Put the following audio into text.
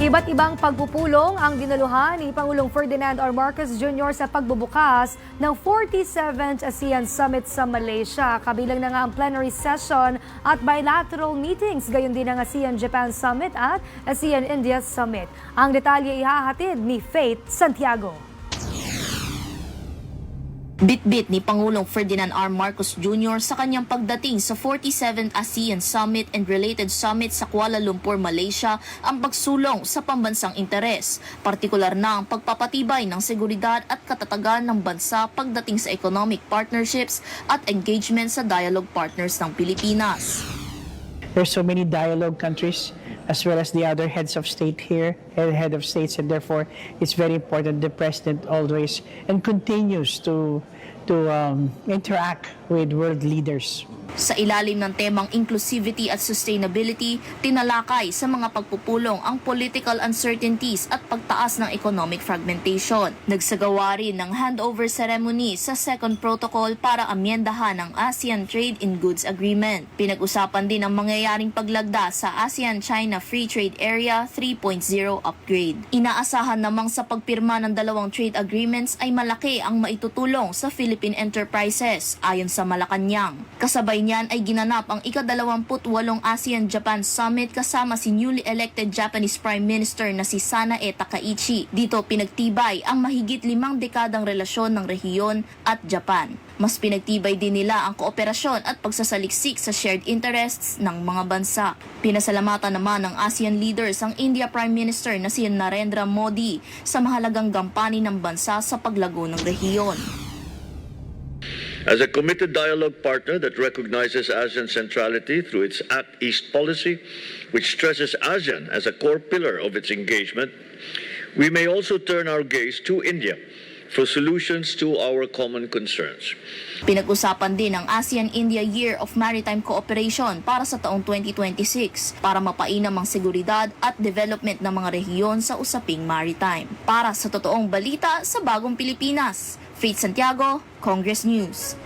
Iba't ibang pagpupulong ang dinaluhan ni Pangulong Ferdinand R. Marcos Jr. sa pagbubukas ng 47th ASEAN Summit sa Malaysia. Kabilang na nga ang plenary session at bilateral meetings, gayon din ang ASEAN-Japan Summit at ASEAN-India Summit. Ang detalye ihahatid ni Faith Santiago. Bitbit ni Pangulong Ferdinand R. Marcos Jr. sa kanyang pagdating sa 47th ASEAN Summit and related summit sa Kuala Lumpur, Malaysia ang pagsulong sa pambansang interes, partikular na ang pagpapatibay ng seguridad at katatagan ng bansa pagdating sa economic partnerships at engagement sa dialogue partners ng Pilipinas. There's so many dialogue countries as well as the other heads of state here and head of states and therefore it's very important the president always and continues to to um, interact with world leaders. Sa ilalim ng temang inclusivity at sustainability, tinalakay sa mga pagpupulong ang political uncertainties at pagtaas ng economic fragmentation. Nagsagawa rin ng handover ceremony sa second protocol para amyendahan ang ASEAN Trade in Goods Agreement. Pinag-usapan din ang mangyayaring paglagda sa ASEAN-China Free Trade Area 3.0 upgrade. Inaasahan namang sa pagpirma ng dalawang trade agreements ay malaki ang maitutulong sa Philippine enterprises ayon sa Malacanang. Kasabay niyan ay ginanap ang ika-28 ASEAN-Japan Summit kasama si newly elected Japanese Prime Minister na si Sanae Takaichi. Dito pinagtibay ang mahigit limang dekadang relasyon ng rehiyon at Japan. Mas pinagtibay din nila ang kooperasyon at pagsasaliksik sa shared interests ng mga bansa. Pinasalamatan naman ng ASEAN leaders ang India Prime Minister na si Narendra Modi sa mahalagang gampanin ng bansa sa paglago ng rehiyon. As a committed dialogue partner that recognizes ASEAN centrality through its Act East policy, which stresses ASEAN as a core pillar of its engagement, we may also turn our gaze to India for solutions to our common concerns. Pinag-usapan din ang ASEAN-India Year of Maritime Cooperation para sa taong 2026 para mapainam ang seguridad at development ng mga rehiyon sa usaping maritime. Para sa totoong balita sa Bagong Pilipinas, Faith Santiago, Congress News.